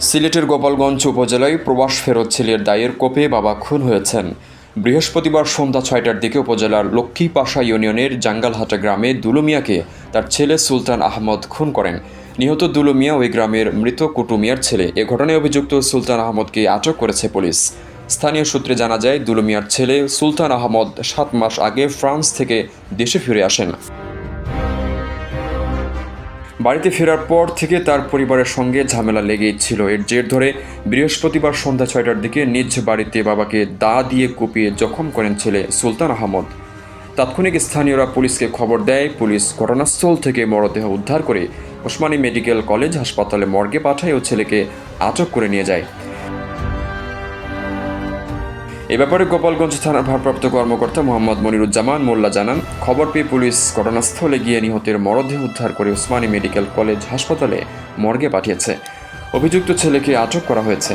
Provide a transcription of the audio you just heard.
সিলেটের গোপালগঞ্জ উপজেলায় প্রবাস ফেরত ছেলের দায়ের কোপে বাবা খুন হয়েছেন। বৃহস্পতিবার সন্ধ্যা ছয়টার দিকে উপজেলার লক্ষ্মীপাশা ইউনিয়নের জাঙ্গালহাটা গ্রামে দুলুমিয়াকে তার ছেলে সুলতান আহমদ খুন করেন। নিহত দুলুমিয়া ওই গ্রামের মৃত কুটুমিয়ার ছেলে। এ ঘটনায় অভিযুক্ত সুলতান আহমদকে আটক করেছে পুলিশ। স্থানীয় সূত্রে জানা যায়, দুলুমিয়ার ছেলে সুলতান আহমদ সাত মাস আগে ফ্রান্স থেকে দেশে ফিরে আসেন। বাড়িতে ফেরার পর থেকে তার পরিবারের সঙ্গে ঝামেলা লেগেই ছিল। এর জের ধরে বৃহস্পতিবার সন্ধ্যা ছয়টার দিকে নিজ বাড়িতে বাবাকে দা দিয়ে কুপিয়ে জখম করেন ছেলে সুলতান আহমদ। তাৎক্ষণিক স্থানীয়রা পুলিশকে খবর দেয়, পুলিশ ঘটনাস্থল থেকে মরদেহ উদ্ধার করে ওসমানী মেডিকেল কলেজ হাসপাতালে মর্গে পাঠায় ও ছেলেকে আটক করে নিয়ে যায়। এ ব্যাপারে গোপালগঞ্জ থানার ভারপ্রাপ্ত কর্মকর্তা মোহাম্মদ মনিরুজ্জামান মোল্লা জানান, খবর পেয়ে পুলিশ ঘটনাস্থলে গিয়ে নিহতের মরদেহ উদ্ধার করে ওসমানী মেডিকেল কলেজ হাসপাতালে মর্গে পাঠিয়েছে। অভিযুক্ত ছেলেকে আটক করা হয়েছে।